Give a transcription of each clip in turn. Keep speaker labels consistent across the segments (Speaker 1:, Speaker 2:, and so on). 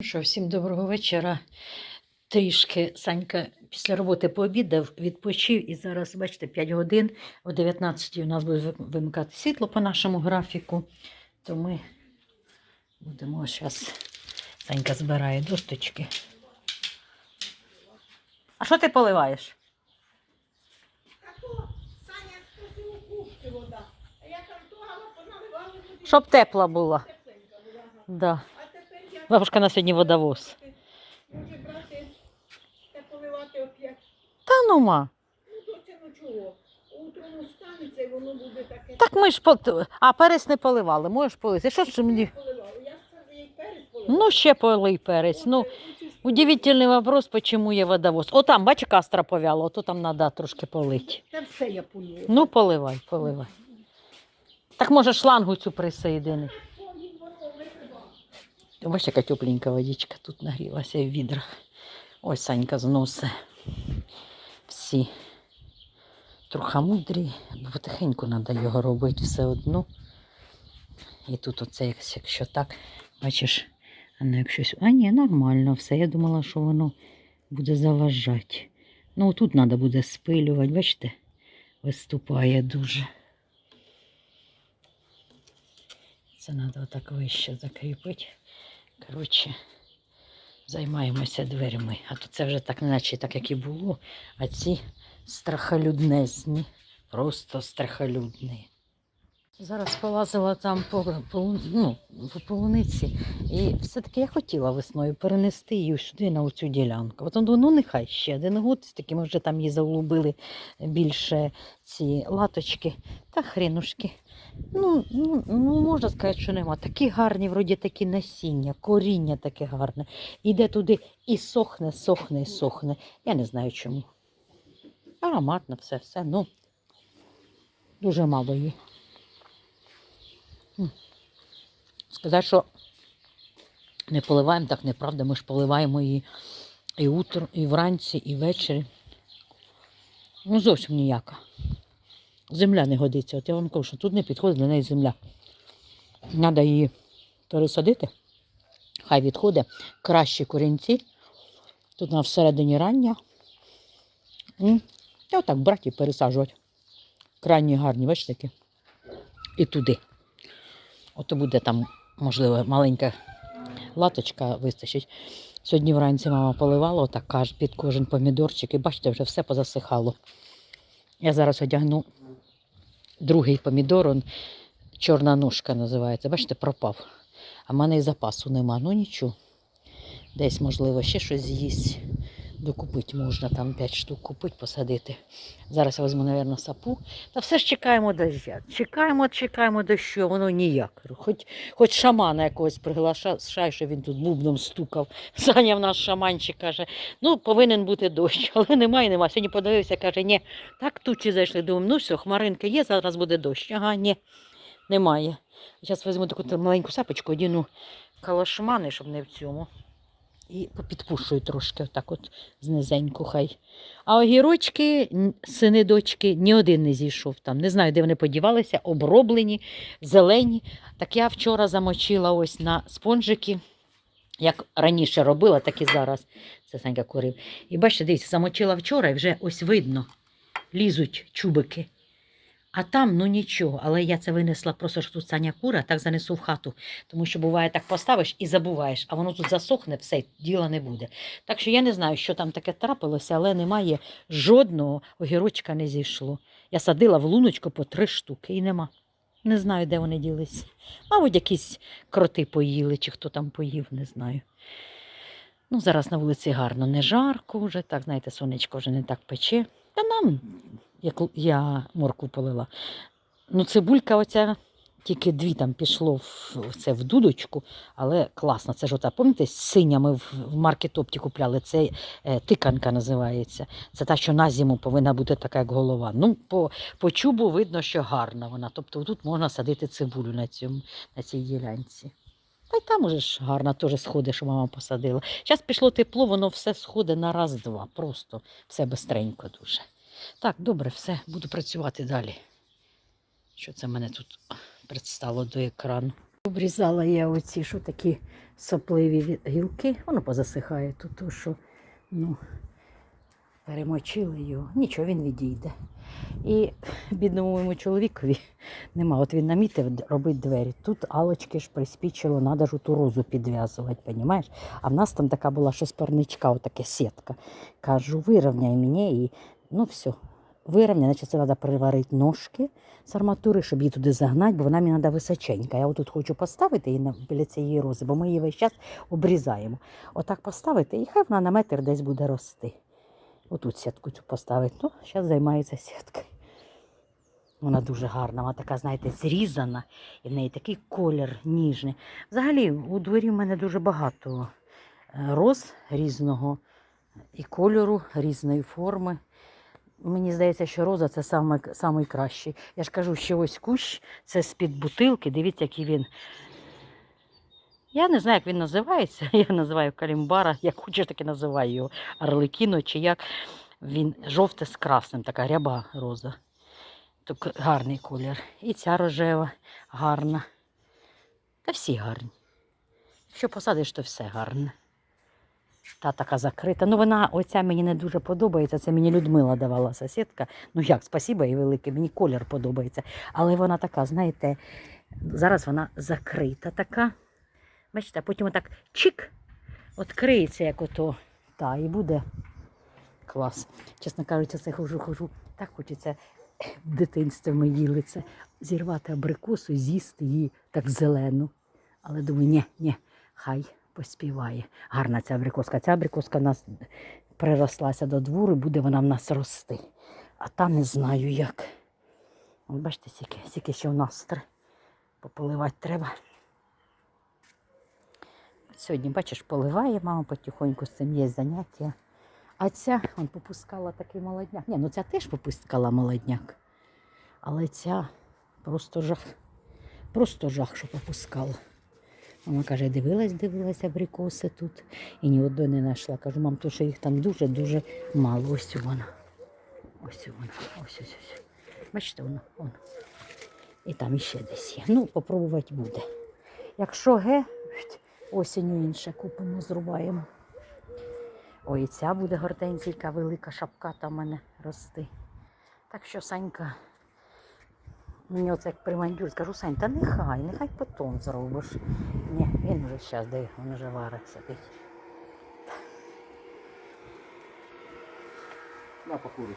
Speaker 1: Ну Що, всім доброго вечора. Трішки Санька після роботи пообідав, відпочив і зараз, бачите, 5 годин, о 19 у нас буде вимикати світло по нашому графіку. То ми будемо зараз. Санька збирає досточки. А що ти поливаєш?
Speaker 2: А то Саня спросив кухні вода. А я картогала, поналивала туди.
Speaker 1: Щоб тепла була. Да. Бабушка на сьогодні водовоз.
Speaker 2: може брати та поливати оп'ять.
Speaker 1: Та ну ма.
Speaker 2: Ну то це ну чого? Утром устанеться і воно буде таке.
Speaker 1: Так ми ж по... А перець не поливали, можеш полити. Що ж мені?
Speaker 2: Поливала. Я це їй перець поливала.
Speaker 1: Ну, ще полий перець. Ну, Удивительний вопрос, почему є водовоз. О, там, бач, кастра повяла, ото там треба трошки полити.
Speaker 2: Та все я полюю.
Speaker 1: Ну, поливай, поливай. Так може шлангу цю присоєдини. Бачиш, яка тепленька водичка тут нагрілася в відрах. Ось Санька зносить всі трохамудрі, бо потихеньку треба його робити все одно. І тут оце, якщо так, бачиш, воно як щось. А ні, нормально все. Я думала, що воно буде заважати. Ну, тут треба буде спилювати, бачите, виступає дуже. Це треба отак вище закріпити. Коротше, займаємося дверями. А то це вже так, наче так, як і було. А ці страхолюднезні. Просто страхолюдні. Зараз полазила там по, ну, по полуниці. І все-таки я хотіла весною перенести її сюди на оцю ділянку. От думаю, ну нехай ще один год, таки ми вже там її заглубили більше ці латочки та хренушки. Ну, ну, ну, можна сказати, що нема. Такі гарні, вроді такі насіння, коріння таке гарне. Іде туди і сохне, сохне, і сохне. Я не знаю чому. Ароматно все, все. Ну, дуже мало її. Сказати, що не поливаємо, так неправда. Ми ж поливаємо її і утром, і вранці, і ввечері. Ну, зовсім ніяка. Земля не годиться. От я вам кажу, що тут не підходить для неї земля. Треба її пересадити. Хай відходить кращі корінці. Тут на всередині рання. І отак брати пересаджувати. Крайні гарні, бачите такі. І туди. Ото буде там, можливо, маленька латочка вистачить. Сьогодні вранці мама поливала отак під кожен помідорчик, і бачите, вже все позасихало. Я зараз одягну другий помідор, он, чорна ножка називається. Бачите, пропав. А в мене і запасу нема. Ну нічого. Десь, можливо, ще щось з'їсть. Докупити можна, там 5 штук купити, посадити. Зараз я візьму, мабуть, сапу. Та все ж чекаємо дождя. Чекаємо, чекаємо дощу, воно ніяк. Хоч, хоч шамана якогось приглашай, що він тут бубном стукав. Саня в нас шаманчик каже, ну повинен бути дощ, але немає, немає. Сьогодні подивився, каже, ні, так тучі зайшли. Думаю, ну все, хмаринки є, зараз буде дощ. Ага, ні, немає. Зараз візьму таку маленьку сапочку, одіну калашмани, щоб не в цьому. І попідпушую трошки, отак от знизеньку хай. А огірочки, сини дочки, ні один не зійшов там. Не знаю, де вони подівалися, оброблені, зелені. Так я вчора замочила ось на спонжики, як раніше робила, так і зараз. Це Санька курив. І бачите, дивіться, замочила вчора і вже ось видно, лізуть чубики. А там ну нічого, але я це винесла просто що тут Саня кура, так занесу в хату. Тому що буває так поставиш і забуваєш, а воно тут засохне, все, діла не буде. Так що я не знаю, що там таке трапилося, але немає жодного огірочка не зійшло. Я садила в луночку по три штуки і нема. Не знаю, де вони ділись. Мабуть, якісь кроти поїли, чи хто там поїв, не знаю. Ну, зараз на вулиці гарно, не жарко вже, так, знаєте, сонечко вже не так пече. Та нам, як я моркву полила. Ну, цибулька оця, тільки дві там пішло в, це в дудочку, але класно. Це ж ота, пам'ятаєте, з синями в, в маркетопті купляли. Це е, тиканка називається. Це та, що на зиму повинна бути така, як голова. Ну, по, по чубу видно, що гарна вона. Тобто тут можна садити цибулю на, цьому, на цій ділянці. Та й там уже ж гарно теж сходи, що мама посадила. Зараз пішло тепло, воно все сходить на раз-два. Просто все бистренько дуже. Так, добре, все, буду працювати далі. Що це мене тут предстало до екрану? Обрізала я оці, що такі сопливі гілки, воно позасихає тут, то що ну, перемочили його. Нічого, він відійде. І бідному моєму чоловікові нема. От він намітив робити двері. Тут алочки ж приспічило, треба ж ту розу підв'язувати, понімаєш? А в нас там така була щось парничка, отаке сітка. Кажу, вирівняй мені і ну все. Вирівняй, значить це треба переварити ножки з арматури, щоб її туди загнати, бо вона мені треба височенька. Я отут хочу поставити її біля цієї рози, бо ми її весь час обрізаємо. Отак поставити, і хай вона на метр десь буде рости. Отут сітку цю поставити. Ну, зараз займається сіткою. Вона дуже гарна, вона така, знаєте, зрізана, і в неї такий колір ніжний. Взагалі, у дворі в мене дуже багато е, роз різного і кольору, різної форми. Мені здається, що роза це саме, самий кращий. Я ж кажу, що ось кущ це з-під бутилки. Дивіться, який він. Я не знаю, як він називається. Я називаю калімбара, як хочеш, так і називаю його Арлекіно, чи як. Він жовте з красним, така ряба роза. Так гарний колір. І ця рожева гарна. Та всі гарні. Якщо посадиш, то все гарне. Та така закрита. Ну, вона, оця мені не дуже подобається. Це мені Людмила давала сусідка. Ну як, спасіба їй велике, мені колір подобається. Але вона така, знаєте, зараз вона закрита така. Бачите, потім отак чик, відкриється, як ото. Та, і буде клас. Чесно кажучи, це хожу, хожу. Так хочеться в дитинстві ми їли це. Зірвати абрикосу, з'їсти її так зелену. Але думаю, ні, ні, хай поспіває. Гарна ця абрикоска. Ця абрикоска в нас прирослася до двору, буде вона в нас рости. А там не знаю як. От бачите, скільки, скільки ще в нас пополивати треба. Сьогодні, бачиш, поливає мама потихоньку з цим є заняття. А ця он попускала такий молодняк. Ні, ну ця теж попускала молодняк. Але ця просто жах. Просто жах, що попускала. Мама каже, дивилась, дивилась абрикоси тут і ні одної не знайшла. Кажу, мам, то що їх там дуже-дуже мало. Ось вона. Ось вона. Ось ось ось. Бачите, воно, воно. І там іще десь є. Ну, попробувати буде. Якщо ге, осінню інше купимо, зрубаємо. Ой, ця буде гортензійка, велика шапка там мене рости. Так що, Санька, мені оце як примандюр, скажу, Сань, та нехай, нехай потім зробиш. Ні, він вже зараз, де він вже варить сидить.
Speaker 3: На покурю.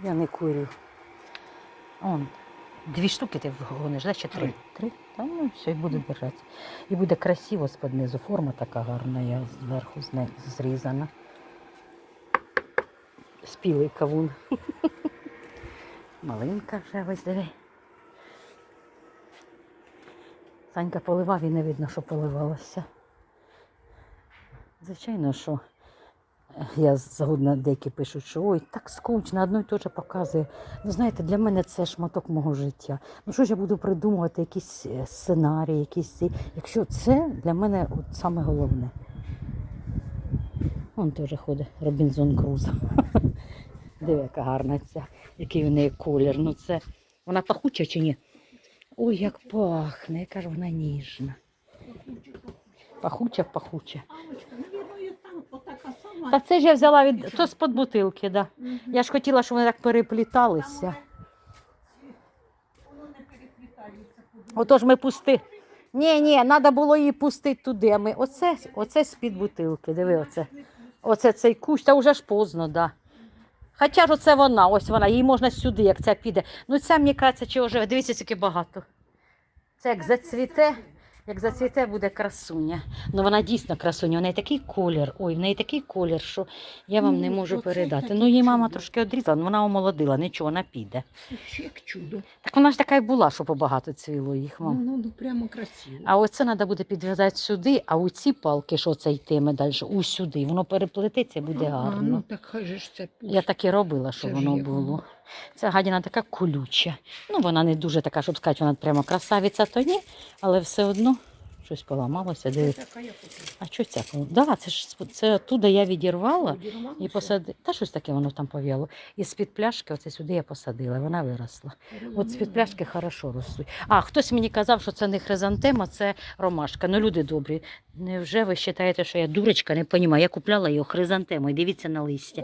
Speaker 1: Я не курю. Он, дві штуки ти гониш, да? Ще три?
Speaker 3: Три.
Speaker 1: Та ну все, і буде держатися. І буде красиво з-під низу. Форма така гарна, я зверху з неї зрізана. Спілий кавун. Малинка вже ось диви. Санька поливав і не видно, що поливалося. Звичайно, що е, я згодна, деякі пишуть, що ой, так скучно, одно й те ж показує. Ну, знаєте, для мене це шматок мого життя. Ну що ж я буду придумувати якісь е, сценарії, якісь. Якщо це для мене от саме головне. Вон теж ходить Робінзон Круз. Диви, яка гарна ця, який в неї колір. Ну це вона пахуча чи ні? Ой, як пахне, яка ж вона ніжна. Пахуча, пахуча. Та це ж я взяла від то з-під бутилки, да. Я ж хотіла, щоб вони так перепліталися. Отож ми пусти. Ні, ні, треба було її пустити туди. А ми оце, оце з-під бутилки. Диви, оце. Оце цей кущ, та вже ж поздно, да. Хоча ж оце вона, ось вона, їй можна сюди, як ця піде. Ну ця, мені кажеться, чи вже, дивіться, скільки багато. Це як зацвіте, як зацвіте, буде красуня. Ну вона дійсно красуня, у неї такий колір, ой, в неї такий колір, що я вам не
Speaker 2: Ну,
Speaker 1: можу передати. Ну її мама трошки одрізала, ну, вона омолодила, нічого, вона піде.
Speaker 2: Як чудо.
Speaker 1: Так вона ж така й була, що побагато цвіло їх, мам.
Speaker 2: ну, ну прямо красиво.
Speaker 1: А оце треба буде підв'язати сюди, а у ці палки, що це йтиме далі, усюди, воно переплететься, буде
Speaker 2: А,
Speaker 1: гарно.
Speaker 2: ну так хай же ж це пусть.
Speaker 1: Я так і робила, що
Speaker 2: Це
Speaker 1: воно було. Ця гадіна така колюча. Ну, вона не дуже така, щоб сказати, вона прямо красавиця, то ні, але все одно щось поламалося.
Speaker 2: Це я.
Speaker 1: А що ця? Да, це ж це оттуда я відірвала і посадила. Та щось таке воно там пов'яло. І з-під пляшки оце сюди я посадила, вона виросла. От з-під пляшки хорошо ростуть. А хтось мені казав, що це не хризантема, це ромашка. Ну, люди добрі. Невже ви вважаєте, що я дурочка, не розумію? Я купляла його хризантемою, дивіться на листя.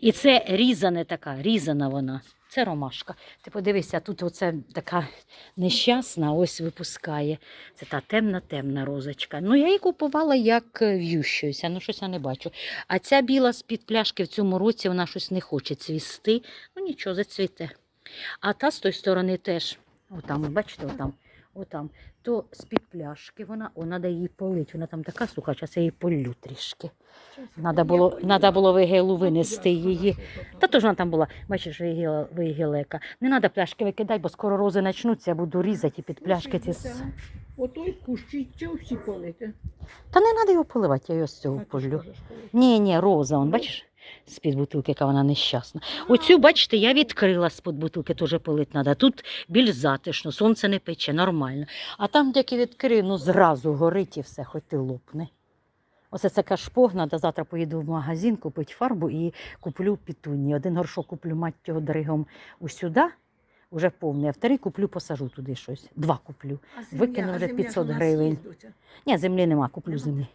Speaker 1: І це різане така, різана вона. Це ромашка. Ти подивися, тут оце така нещасна, ось випускає. Це та темна-темна розочка. Ну, я її купувала як е, в'ющуюся, ну щось я не бачу. А ця біла з-під пляшки в цьому році вона щось не хоче цвісти. Ну нічого, зацвіте. А та з тої сторони теж, отам, бачите, отам, отам, то з-під пляшки вона, о, треба її полити. Вона там така суха, зараз я її полю трішки. Надо було, надо було вигилу винести її. Та то ж вона там була, бачиш, вигіла, вигілека. Не треба пляшки викидати, бо скоро рози почнуться, я буду різати і під пляшки ці. с-
Speaker 2: Отой кущі всі полити?
Speaker 1: Та не треба його поливати, я його з цього полю. Ні, ні, роза, он, бачиш, з-під бутилки, яка вона нещасна. Оцю, бачите, я відкрила з-під бутилки, теж полити треба. Тут більш затишно, сонце не пече, нормально. А там, де відкрию, ну зразу горить і все, хоч ти лопне. Оце це кашпо, треба завтра поїду в магазин, купити фарбу і куплю пітуні. Один горшок куплю мать його дригом усюди, вже повний, а вторий куплю, посажу туди щось. Два куплю.
Speaker 2: А земля-
Speaker 1: Викинули
Speaker 2: а
Speaker 1: 500 гривень. Ні, землі нема, куплю землі.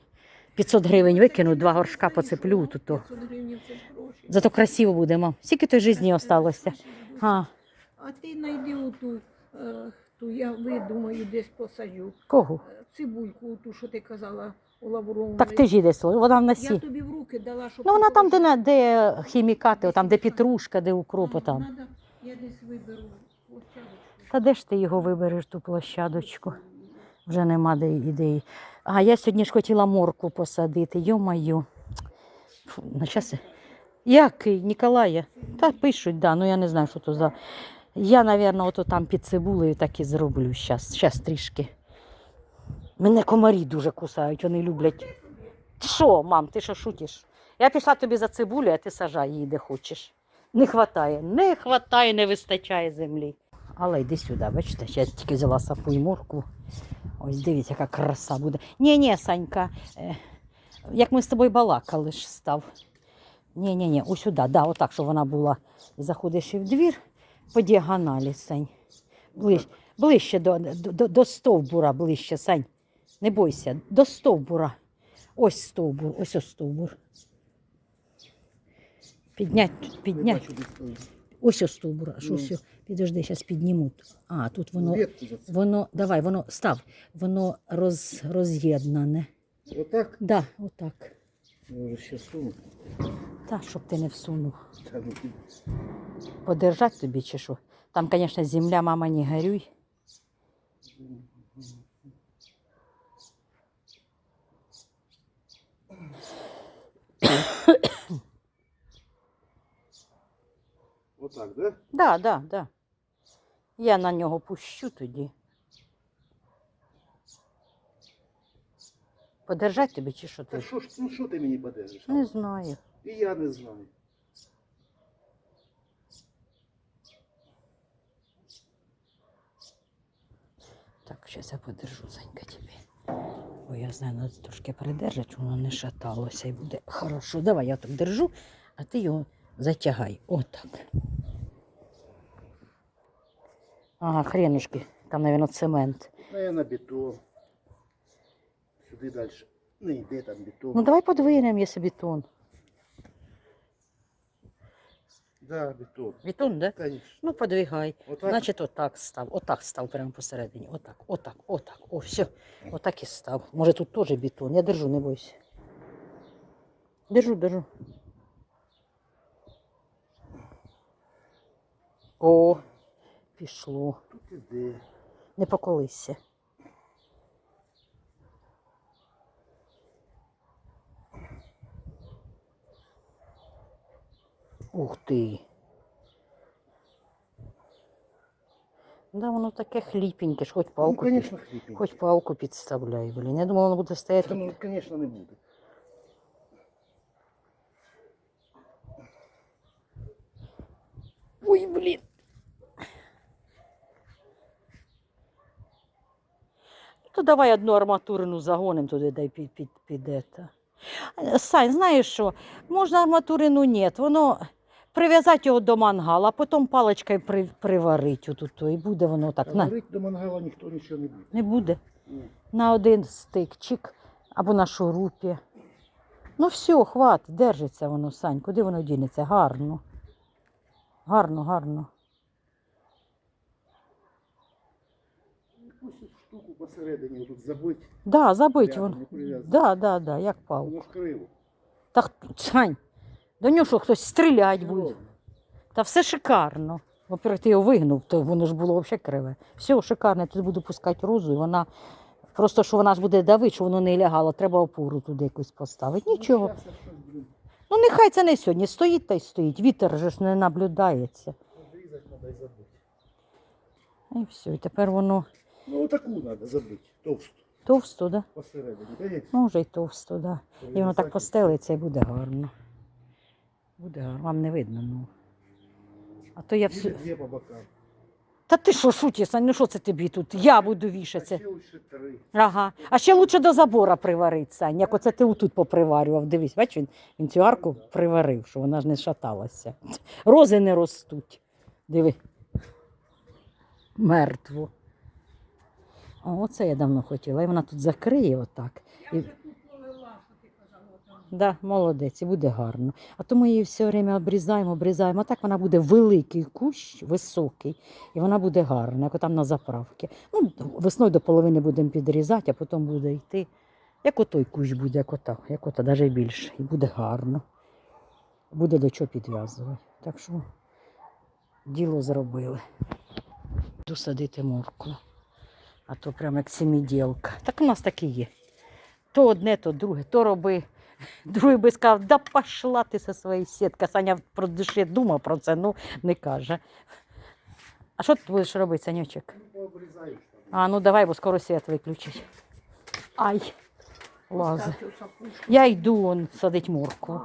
Speaker 1: 500 гривень викину, два горшка поцеплю. Тут то.
Speaker 2: 500 гривень це ж гроші.
Speaker 1: Зато красиво буде, мам. Скільки той житті осталося? А,
Speaker 2: А ти знайди оту, е, ту я видумаю, десь посадю.
Speaker 1: кого?
Speaker 2: Е, Цибульку, ту, що ти казала у лавровому.
Speaker 1: Так ти ж їдеш, вона в
Speaker 2: Я тобі в руки дала, щоб
Speaker 1: Ну вона там, де, де хімікати, там, де петрушка, де укроп, там.
Speaker 2: надо, Я десь виберу площадочку.
Speaker 1: Та де ж ти його вибереш, ту площадочку? Вже нема де ідеї. А я сьогодні ж хотіла морку посадити, На час. Який, Ніколая? Та пишуть, да, ну я не знаю, що то за. Я, ото там під цибулею так і зроблю зараз. Зараз трішки. Мене комарі дуже кусають, вони люблять. Що, мам, ти що шутиш? Я пішла тобі за цибулю, а ти сажай її де хочеш. Не хватає, не хватає, не вистачає землі. Але йди сюди, бачите, я тільки взяла сапу і морку. Ось дивіться, яка краса буде. Ні, ні, Санька, е, як ми з тобою балакали ж став. Ні, ні, ні, ось сюди, да, отак, щоб вона була. Заходиш і в двір по діагоналі, Сань. Ближ, ближче до, до, до стовбура, ближче, Сань. Не бойся, до стовбура. Ось стовбур, ось ось стовбур. Піднять, піднять. Ось ось стовбур, а що
Speaker 3: Ну.
Speaker 1: Підожди, зараз підніму. А, тут воно, воно, давай, воно, став, воно роз, роз'єднане.
Speaker 3: Отак?
Speaker 1: Да, отак.
Speaker 3: Я вже ще суну.
Speaker 1: Та, щоб ти не всунув.
Speaker 3: Та ну ти.
Speaker 1: Подержать тобі чи що? Там, звісно, земля, мама, не горюй.
Speaker 3: Отак, да?
Speaker 1: Да, да, да. Я на нього пущу тоді. Подержать тобі чи що
Speaker 3: Та що ж, ну що ти мені подержиш?
Speaker 1: Не знаю.
Speaker 3: І я не знаю.
Speaker 1: Так, зараз я подержу, Санька, тобі. Бо я знаю, треба трошки придержати, щоб воно не шаталося і буде хорошо. Давай я так держу, а ти його затягай. Отак. Ага, хренушки. Там, мабуть, цемент.
Speaker 3: А я на бетон. Сюди далі. Не йде там бетон.
Speaker 1: Ну давай подвинемо, якщо бетон.
Speaker 3: Да, бетон.
Speaker 1: Бетон, да?
Speaker 3: Конечно.
Speaker 1: Ну, подвигай.
Speaker 3: Отак?
Speaker 1: Значить, отак став. Отак став прямо посередині. Отак, отак, отак. О, все. Отак і став. Може тут теж бетон. Я держу, не бойся. Держу, держу. О, пішло. Не поколися. Ух ти. Да, воно таке хліпеньке, ж хоч
Speaker 3: Ну,
Speaker 1: палку, під-
Speaker 3: конечно, хліпень.
Speaker 1: хоч палку підставляй, блін. Я думала, воно буде стояти.
Speaker 3: ну, конечно, не буде.
Speaker 1: Ой, блін. То давай одну арматурину загонимо туди, дай під, під, під. Е, Сань, знаєш що? Можна арматурину ні, воно прив'язати його до мангала, а потім паличкою при, приварити отут, і буде воно так. На,
Speaker 3: Говорить, до мангала ніхто нічого не буде.
Speaker 1: не буде.
Speaker 3: Ні.
Speaker 1: На один стик, чик, або на шурупі. Ну все, хватить, держиться воно, Сань, куди воно дінеться? Гарно. Гарно, гарно.
Speaker 3: Якусь штуку посередині тут забить,
Speaker 1: Да, забить воно. Да, да, да, як палку.
Speaker 3: воно ж криво.
Speaker 1: Та Сань, до нього що хтось стріляти буде. Та все шикарно. Во-первых, ти його вигнув, то воно ж було взагалі криве. Все шикарно, я тут буду пускати розу, і вона просто що вона ж буде давити, що воно не лягало, треба опору туди якусь поставити. Нічого.
Speaker 3: Ну, блін,
Speaker 1: Ну нехай це не сьогодні. Стоїть та й стоїть. Вітер же ж не наблюдається.
Speaker 3: І
Speaker 1: все. І тепер воно
Speaker 3: Ну, отаку треба забити, товсту,
Speaker 1: товсто, да?
Speaker 3: посередині. Є.
Speaker 1: Ну, вже й товсто, да. І воно так постелиться і буде гарно. Буде гарно. Вам не видно, ну. А то я всю.
Speaker 3: дві по бокам.
Speaker 1: Та ти що, Сань, ну що це тобі тут? Я буду
Speaker 3: А
Speaker 1: вішатися.
Speaker 3: ще лише три.
Speaker 1: Ага. А ще лучше до забора приварити, Сань, як оце ти отут поприварював. Дивись, бач, він, він цю арку приварив, що вона ж не шаталася. Рози не ростуть. Диви. Мертво. О, оце я давно хотіла. І вона тут закриє отак. І... Да, молодець, і буде гарно. А то ми її все время обрізаємо, обрізаємо. А так вона буде великий кущ, високий, і вона буде гарна, як там на заправці. Ну, весною до половини будемо підрізати, а потім буде йти. Як отой кущ буде, як ота, як ота, навіть більше. І буде гарно. Буде до чого підв'язувати. Так що діло зробили. Буду садити моркву. А то прямо як семіділка. Так у нас так і є. То одне, то друге, то роби. Другий би сказав, да пошла ти зі своєю сіткою. Саня про душі думав про це, ну не каже. А що ти будеш робити,
Speaker 3: там.
Speaker 1: А, ну давай, бо скоро світ виключить. Ай,
Speaker 2: сапушку.
Speaker 1: Я йду он садить моркву.